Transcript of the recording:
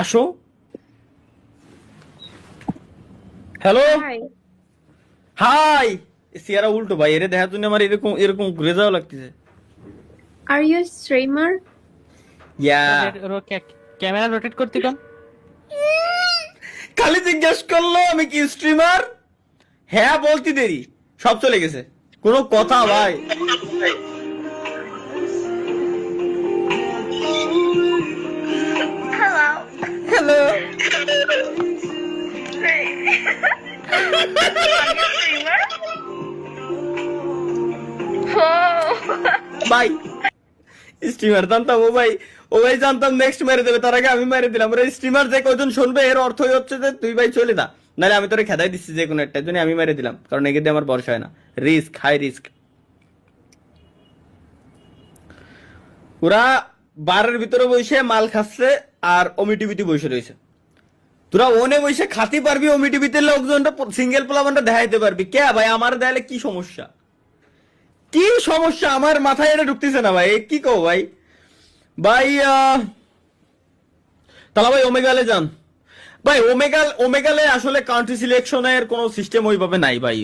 আসো। Hello hi সিয়ারা উল্টো ভাই এরে দেখা জন্য আমার এরকম এরকম ঘুরে যাওয়া লাগতেছে। Are you a streamer? Yeah camera rotate করতে কম। খালি জিজ্ঞেস করল আমি কি স্ট্রিমার হ্যাঁ বলতে দেরি। সব চলে গেছে। কোনো কথা ভাই। ভাই স্ট্রিমার জানতাম, ও ভাই ও ভাই জানতাম নেক্সট মেরে দেবে, তার আগে আমি মেরে দিলাম। ওরে স্ট্রিমার যে কজন শুনবে, এর অর্থই হচ্ছে যে তুই ভাই চলে যা। নাহলে আমি তোরে খেদাই দিচ্ছি যে কোনো একটা জন্য আমি মেরে দিলাম। কারণ এগিয়ে আমার ভরসা হয় না। রিস্ক হাই রিস্ক ওরা বারের ভিতরে বসে মাল খাচ্ছে আর অমি টিভিতে বসে রয়েছে। তোরা ওনে বসে খাতে পারবি, ও মিটিভিতে লোকজনটা সিঙ্গেল প্লাবনটা দেখাইতে পারবি। কে ভাই? আমার দেয়ালে কি সমস্যা? কি সমস্যা? আমার মাথায় এটা ঢুকতেছে না ভাই। কি কও ভাই? ভাই তাহলে ভাই ওমেগালে যান। ভাই, ওমেগাল ওমেগালে আসলে কান্ট্রি সিলেকশনের কোনো সিস্টেম ওইভাবে নাই ভাই।